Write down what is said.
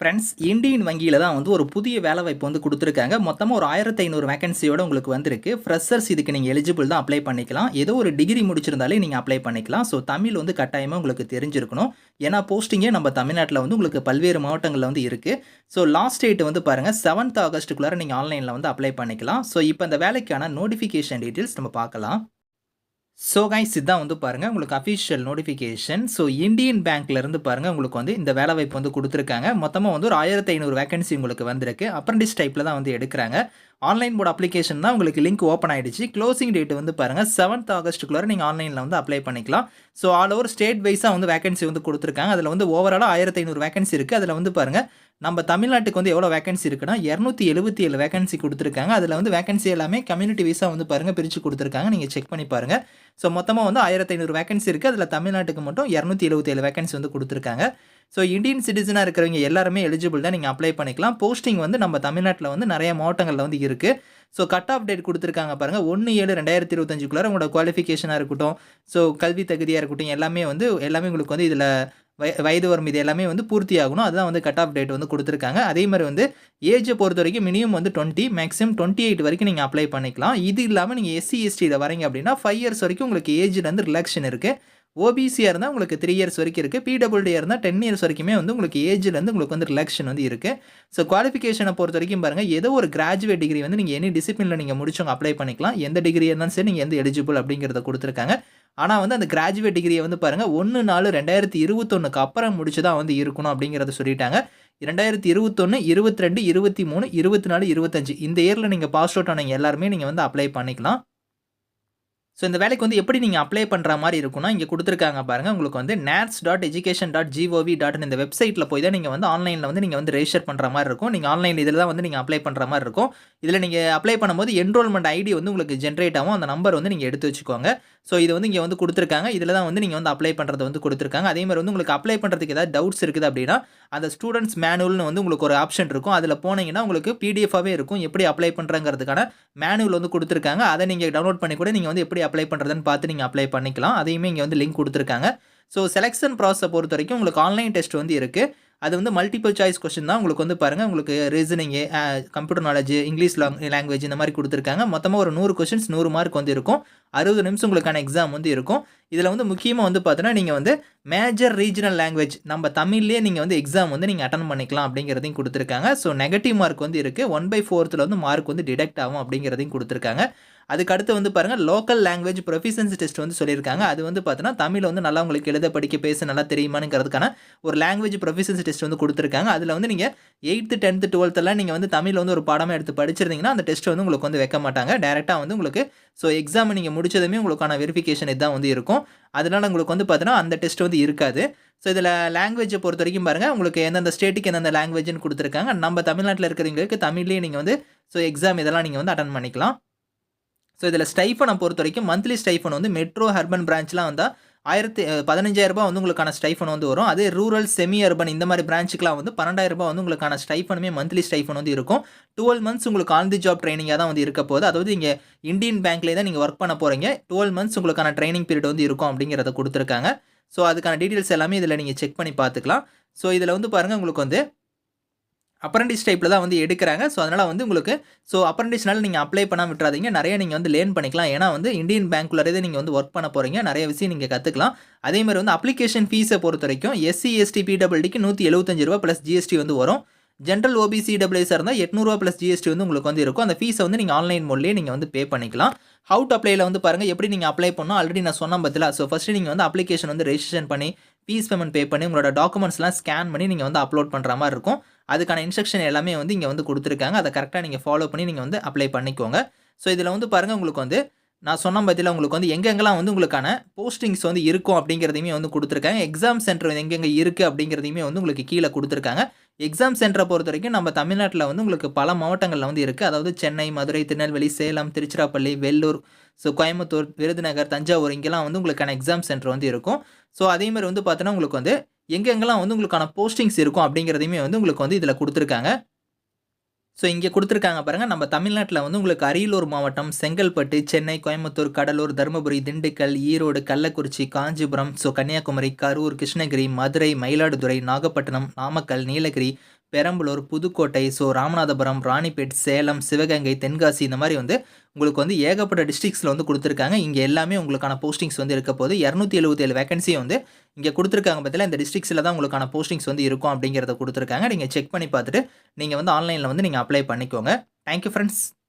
Friends Indian வங்கியில் தான் வந்து ஒரு புதிய வேலை வாய்ப்பு வந்து கொடுத்துருக்காங்க. மொத்தமாக ஒரு ஆயிரத்தி ஐநூறு வேகன்சியோட உங்களுக்கு வந்திருக்கு. ஃப்ரெஷர்ஸ் இதுக்கு நீங்கள் எலிஜிபிள் தான் அப்ளை பண்ணிக்கலாம். ஏதோ ஒரு டிகிரி முடிச்சிருந்தாலே நீங்கள் அப்ளை பண்ணிக்கலாம். ஸோ தமிழ் வந்து கட்டாயமாக உங்களுக்கு தெரிஞ்சிருக்கணும். ஏன்னா போஸ்டிங்கே நம்ம தமிழ்நாட்டில் வந்து உங்களுக்கு பல்வேறு மாவட்டங்களில் வந்து இருக்குது ஸோ லாஸ்ட் டேட் வந்து பாருங்கள் செவன்த் ஆகஸ்ட்டுக்குள்ளார நீங்கள் ஆன்லைனில் வந்து அப்ளை பண்ணிக்கலாம். ஸோ இப்போ அந்த வேலைக்கான நோட்டிஃபிகேஷன் டீட்டெயில்ஸ் நம்ம பார்க்கலாம். ஸோ கைஸ் இதான் வந்து பாருங்கள் உங்களுக்கு அஃபிஷியல் நோட்டிஃபிகேஷன் ஸோ இந்தியன் பேங்க்லேருந்து பாருங்கள் உங்களுக்கு வந்து இந்த வேலை வாய்ப்பு வந்து கொடுத்துருக்காங்க. மொத்தமாக வந்து ஒரு ஆயிரத்தி ஐநூறு வேகன்சி உங்களுக்கு வந்திருக்கு. அப்ரண்டிஸ் டைப்பில் தான் வந்து எடுக்கிறாங்க. ஆன்லைன் போர்டு அப்ளிகேஷன் தான் உங்களுக்கு லிங்க் ஓப்பன் ஆகிடுச்சு க்ளோசிங் டேட் வந்து பாருங்கள் செவன்த் ஆகஸ்ட்டுக்குள்ளே நீங்கள் ஆன்லைனில் வந்து அப்ளை பண்ணிக்கலாம். ஸோ ஆல் ஓவர் ஸ்டேட் வைஸாக வந்து வேகன்சி வந்து கொடுத்துருக்காங்க. அதில் வந்து ஓவராலாக ஆயிரத்தி ஐநூறு வேகன்சி இருக்குது அதில் வந்து பாருங்கள் நம்ம தமிழ்நாட்டுக்கு வந்து எவ்வளோ வேகன்சி இருக்குன்னா இரநூத்தி எழுபத்தி ஏழு வேகன்சி கொடுத்துருக்காங்க. அதில் வந்து வேகன்சி எல்லாமே கம்யூனிட்டி வைஸாக வந்து பாருங்கள் பிரித்து கொடுத்துருக்காங்க. நீங்கள் செக் பண்ணி பாருங்கள் ஸோ மொத்தமாக வந்து ஆயிரத்தி ஐநூறு வேகன்சி இருக்குது அதில் தமிழ்நாட்டுக்கு மட்டும் இரநூத்தி எழுபத்தி ஏழு வேகன்சி வந்து கொடுத்துருக்காங்க. ஸோ இந்தியன் சிட்டிசனாக இருக்கிறவங்க எல்லாருமே எலிஜிபிள் தான் நீங்கள் அப்ளை பண்ணிக்கலாம். போஸ்டிங் வந்து நம்ம தமிழ்நாட்டில் வந்து நிறைய மாவட்டங்களில் வந்து இருக்குது ஸோ கட் ஆஃப் டேட் கொடுத்துருக்காங்க பாருங்கள் ஒன்று ஏழு ரெண்டாயிரத்தி இருபத்தஞ்சுக்குள்ளார உங்களோட குவாலிஃபிகேஷனாக இருக்கட்டும். ஸோ கல்வி தகுதியாக இருக்கட்டும் எல்லாமே வந்து எல்லாமே உங்களுக்கு வந்து இதில் வய வயது வரும் இது எல்லாமே வந்து பூர்த்தி ஆகணும். அதுதான் வந்து கட் ஆஃப் டேட் வந்து கொடுத்துருக்காங்க. அதே மாதிரி வந்து ஏஜை பொறுத்த வரைக்கும் மினிமம் வந்து டுவெண்ட்டி மேக்ஸிமம் டுவெண்ட்டி எயிட் வரைக்கும் நீங்கள் அப்ளை பண்ணிக்கலாம். இது இல்லாமல் நீங்கள் எஸ்சி எஸ்டியில் வரீங்க அப்படின்னா ஃபைவ் இயர்ஸ் வரைக்கும் உங்களுக்கு ஏஜ்லேருந்து ரிலாக்ஷன் இருக்குது ஓபிசியாக இருந்தால் உங்களுக்கு த்ரீ இயர்ஸ் வரைக்கும் இருக்குது பிடபிள்யூடியாக இருந்தால் டென் இயர்ஸ் வரைக்குமே வந்து உங்களுக்கு ஏஜ்லேருந்து உங்களுக்கு வந்து ரிலாக்ஷன் வந்து இருக்குது ஸோ குவாலிஃபிகேஷனை பொறுத்த வரைக்கும் பாருங்கள் ஏதோ ஒரு கிராஜுவேட் டிகிரி வந்து நீங்கள் எனி டிசிப்ளினில் நீங்கள் முடிச்சவங்க அப்ளை பண்ணிக்கலாம். எந்த டிகிரியாக இருந்தாலும் சரி நீங்கள் எந்த எலிஜிபிள் அப்படிங்கிறத கொடுத்துருக்காங்க. ஆனால் வந்து அந்த கிராஜுவேட் டிகிரியை வந்து பாருங்கள் ஒன்று நாலு ரெண்டாயிரத்தி இருபத்தொன்னுக்கு அப்புறம் முடிச்சு தான் வந்து இருக்கணும் அப்படிங்கிறத சொல்லிட்டாங்க. ரெண்டாயிரத்தி இருபத்தொன்று இருபத்தி ரெண்டு இருபத்தி மூணு இருபத்தி நாலு இருபத்தஞ்சு இந்த இயரில் நீங்கள் பாஸ் அவுட் ஆனவங்க எல்லாருமே நீங்கள் வந்து அப்ளை பண்ணிக்கலாம். ஸோ இந்த வேலைக்கு வந்து எப்படி நீங்கள் அப்ளை பண்ணுற மாதிரி இருக்கும்னா இங்கே கொடுத்துருக்காங்க பாருங்கள் உங்களுக்கு வந்து NATS dot education dot GOV dot இந்த வெப்சைட்டில் போய் தான் நீங்கள் வந்து ஆன்லைனில் வந்து நீங்கள் வந்து ரெஜிஸ்டர் பண்ணுற மாதிரி இருக்கும். நீங்கள் ஆன்லைன் இதில் தான் வந்து நீங்கள் அப்ளை பண்ணுற மாதிரி இருக்கும். இதில் நீங்கள் அப்ளை பண்ணும்போது என்ரோல்மெண்ட் ஐடி வந்து உங்களுக்கு ஜென்ரேட் ஆகும். அந்த நம்பர் வந்து நீங்கள் எடுத்து வச்சுக்கோங்க. ஸோ இது வந்து இங்கே வந்து கொடுத்துருக்காங்க. இதில் தான் வந்து நீங்கள் வந்து அப்ளை பண்ணுறது வந்து கொடுத்துருக்காங்க. அதே மாதிரி வந்து உங்களுக்கு அப்ளை பண்ணுறதுக்கு ஏதாவது டவுட்ஸ் இருக்குது அப்படின்னா அந்த ஸ்டூடெண்ட்ஸ் மேனுவல்னு வந்து உங்களுக்கு ஒரு ஆப்ஷன் இருக்கும். அதில் போனீங்கன்னா உங்களுக்கு பிடிஎஃபாகவே இருக்கும். எப்படி அப்ளை பண்ணுறங்கிறதுக்கான மேனுவல் வந்து கொடுத்துருக்காங்க. அதை நீங்கள் டவுன்லோட் பண்ணி கூட நீங்கள் வந்து எப்படி அப்ளை பண்ணுறதுன்னு பார்த்து நீங்கள் அப்ளை பண்ணிக்கலாம். அதையுமே இங்கே வந்து லிங்க் கொடுத்துருக்காங்க. ஸோ செலெக்ஷன் ப்ராசஸை பொறுத்த வரைக்கும் உங்களுக்கு ஆன்லைன் டெஸ்ட் வந்து இருக்குது அது வந்து மல்டிபிள் சாய்ஸ் கொஸ்டின் தான் உங்களுக்கு வந்து பாருங்கள் உங்களுக்கு reasoning computer knowledge English long language இந்த மாதிரி கொடுத்துருக்காங்க. மொத்தமாக ஒரு நூறு கொஸ்டின்ஸ் நூறு மார்க் வந்து இருக்கும். அறுபது நிமிஷம் உங்களுக்கான எக்ஸாம் வந்து இருக்கும். இதில் வந்து முக்கியமாக வந்து பார்த்தீங்கன்னா நீங்கள் வந்து மேஜர் ரீஜனல் லாங்குவேஜ் நம்ம தமிழ்லேயே நீங்கள் வந்து எக்ஸாம் வந்து நீங்கள் அட்டன் பண்ணிக்கலாம் அப்படிங்கிறதையும் கொடுத்துருக்காங்க. ஸோ நெகட்டிவ் மார்க் வந்து இருக்குது ஒன் பை ஃபோர்த்தில் வந்து மார்க் வந்து டிடெக்ட் ஆகும் அப்படிங்கிறதையும் கொடுத்துருக்காங்க. அதுக்கு அடுத்து வந்து பாருங்கள் லோக்கல் லாங்குவேஜ் ப்ரொஃபிஷன்சி டெஸ்ட் வந்து சொல்லியிருக்காங்க. அது வந்து பார்த்தீங்கன்னா தமிழ் வந்து நல்லா உங்களுக்கு எழுத படிக்க பேச நல்லா தெரியுமானுங்கிறதுக்கான ஒரு லாங்குவேஜ் ப்ரொஃபிஷன்சி டெஸ்ட் வந்து கொடுத்துருக்காங்க. அதில் வந்து நீங்கள் எயித்து டென்த்து டுவெல்த்தெல்லாம் நீங்கள் வந்து தமிழ் வந்து ஒரு பாடமாக எடுத்து படிச்சிருந்தீங்கன்னா அந்த டெஸ்ட் வந்து உங்களுக்கு வந்து வைக்க மாட்டாங்க. டேரெக்டாக வந்து உங்களுக்கு ஸோ எக்ஸாம் நீங்கள் முடிச்சதுமே உங்களுக்கான வெரிஃபிகேஷன் இதான் வந்து இருக்கும். அதனால் உங்களுக்கு வந்து பார்த்தீங்கன்னா அந்த டெஸ்ட் வந்து இருக்காது. ஸோ இதில் லாங்குவேஜை பொறுத்த வரைக்கும் பாருங்கள் உங்களுக்கு எந்தெந்த ஸ்டேட்டுக்கு எந்தெந்த லாங்குவேஜ்னு கொடுத்துருக்காங்க. நம்ம தமிழ்நாட்டில் இருக்கிறவங்களுக்கு தமிழ்லேயே நீங்கள் வந்து ஸோ எக்ஸாம் இதெல்லாம் நீங்கள் வந்து அட்டன் பண்ணிக்கலாம். ஸோ இதில் ஸ்டைஃபனை பொறுத்த வரைக்கும் மந்த்லி ஸ்டைஃபன் வந்து மெட்ரோ ஹர்பன் பிரான்ச்லாம் வந்தால் ஆயிரத்தி பதினஞ்சாயிரரூபா வந்து உங்களுக்கான ஸ்டைஃபன் வந்து வரும். அதே ரூரல் செமி அர்பன் இந்த மாதிரி பிரான்ச்சுக்கெலாம் வந்து பன்னெண்டாயிரரூபா வந்து உங்களுக்கான ஸ்டைஃபனுமே மந்த்லி ஸ்டைஃபன் வந்து இருக்கும். டுவெல் மந்த்ஸ் உங்களுக்கு ஆன் தி ஜாப் ட்ரைனிங்காக தான் வந்து இருக்க போகுது. அதாவது இங்கே இந்தியன் பேங்க்லேயே தான் நீங்கள் ஒர்க் பண்ண போகிறீங்க டுவெல் மந்த்ஸ் உங்களுக்கான ட்ரைனிங் பீரியட் வந்து இருக்கும் அப்படிங்கிறத கொடுத்துருக்காங்க. ஸோ அதுக்கான டீட்டெயில்ஸ் எல்லாமே இதில் நீங்கள் செக் பண்ணி பார்த்துக்கலாம். ஸோ இதில் வந்து பாருங்கள் உங்களுக்கு வந்து அப்ரண்டிஸ் டைப்பில் தான் வந்து எடுக்கிறாங்க. ஸோ அதனால் வந்து உங்களுக்கு ஸோ அப்ரண்டிஸ்னால நீங்கள் அப்ளை பண்ண விட்டுறாதீங்க. நிறைய நீங்கள் வந்து லேர்ன் பண்ணிக்கலாம். ஏன்னா வந்து இந்தியன் பேங்க்குள்ளே நீங்கள் வந்து ஒர்க் பண்ண போகிறீங்க நிறைய விஷயம் நீங்கள் கற்றுக்கலாம் அதேமாதிரி வந்து அப்ளிகேஷன் ஃபீஸை பொறுத்த வரைக்கும் எஸ்சி எஸ்டி பிடபிள்டிக்கு நூற்றி எழுபத்தஞ்சு ரூபா ப்ளஸ் ஜிஎஸ்டி வந்து வரும். ஜென்ரல் ஓபிசி டபிள்யூஎஸ் இருந்தால் எட்நூறுவா ப்ளஸ் ஜிஎஸ்டி வந்து உங்களுக்கு வந்து இருக்கும். அந்த ஃபீஸை வந்து நீங்கள் ஆன்லைன் மோட்லேயே நீங்கள் வந்து பே பண்ணிக்கலாம். ஹவு டு அப்ளைல வந்து பாருங்கள் எப்படி நீங்கள் அப்ளை பண்ணணும்? ஆல்ரெடி நான் சொன்ன பத்தில ஸோ ஃபஸ்ட்டு நீங்கள் வந்து அப்ளிகேஷன் வந்து ரெஜிஸ்ட்ரேஷன் பண்ணி ஃபீஸ் பேமெண்ட் பே பண்ணி உங்களோட டாக்குமெண்ட்ஸ்லாம் ஸ்கேன் பண்ணி நீங்கள் வந்து அப்லோட் பண்ணுற மாதிரி இருக்கும். அதுக்கான இன்ஸ்ட்ரக்ஷன் எல்லாமே வந்து இங்கே வந்து கொடுத்துருக்காங்க. அதை கரெக்டாக நீங்கள் ஃபாலோ பண்ணி நீங்கள் வந்து அப்ளை பண்ணிக்கோங்க. ஸோ இதில் வந்து பாருங்கள் உங்களுக்கு வந்து நான் சொன்ன பதில் உங்களுக்கு வந்து எங்கெங்கெல்லாம் வந்து உங்களுக்கான போஸ்டிங்ஸ் வந்து இருக்கும் அப்படிங்கிறதையுமே வந்து கொடுத்துருக்காங்க. எக்ஸாம் சென்டர் எங்கெங்கே இருக்குது அப்படிங்கிறதையுமே வந்து உங்களுக்கு கீழே கொடுத்துருக்காங்க. எக்ஸாம் சென்டரை பொறுத்த வரைக்கும் நம்ம தமிழ்நாட்டில் வந்து உங்களுக்கு பல மாவட்டங்களில் வந்து இருக்குது அதாவது சென்னை மதுரை திருநெல்வேலி சேலம் திருச்சிராப்பள்ளி வெள்ளூர் ஸோ கோயம்புத்தூர் விருதுநகர் தஞ்சாவூர் இங்கெல்லாம் வந்து உங்களுக்கான எக்ஸாம் சென்டர் வந்து இருக்கும். ஸோ அதேமாதிரி வந்து பார்த்தோன்னா உங்களுக்கு வந்து எங்கெங்கெல்லாம் வந்து உங்களுக்கான போஸ்டிங்ஸ் இருக்கும் அப்படிங்கிறதையுமே வந்து உங்களுக்கு வந்து இதில் கொடுத்துருக்காங்க. ஸோ இங்கே கொடுத்துருக்காங்க பாருங்கள் நம்ம தமிழ்நாட்டில் வந்து உங்களுக்கு அரியலூர் மாவட்டம் செங்கல்பட்டு சென்னை கோயம்புத்தூர் கடலூர் தருமபுரி திண்டுக்கல் ஈரோடு கள்ளக்குறிச்சி காஞ்சிபுரம் ஸோ கன்னியாகுமரி கரூர் கிருஷ்ணகிரி மதுரை மயிலாடுதுறை நாகப்பட்டினம் நாமக்கல் நீலகிரி பெரம்பலூர், புதுக்கோட்டை, ஸோ ராமநாதபுரம், ராணிப்பேட், சேலம், சிவகங்கை, தென்காசி இந்த மாதிரி வந்து உங்களுக்கு வந்து ஏகப்பட்ட டிஸ்ட்ரிக்ஸில் வந்து கொடுத்துருக்காங்க இங்கே எல்லாமே உங்களுக்கான போஸ்டிங்ஸ் வந்து இருக்க போது. 277 வேக்கன்சிய வந்து இங்கே கொடுத்துருக்காங்க பாத்தீங்களா, இந்த டிஸ்ட்ரிக்ஸில் தான் உங்களுக்கான போஸ்டிங்ஸ் வந்து இருக்கும் அப்படிங்கிறத கொடுத்துருக்காங்க நீங்கள் செக் பண்ணி பார்த்துட்டு நீங்கள் வந்து ஆன்லைனில் வந்து நீங்கள் அப்ளை பண்ணிக்கோங்க. Thank you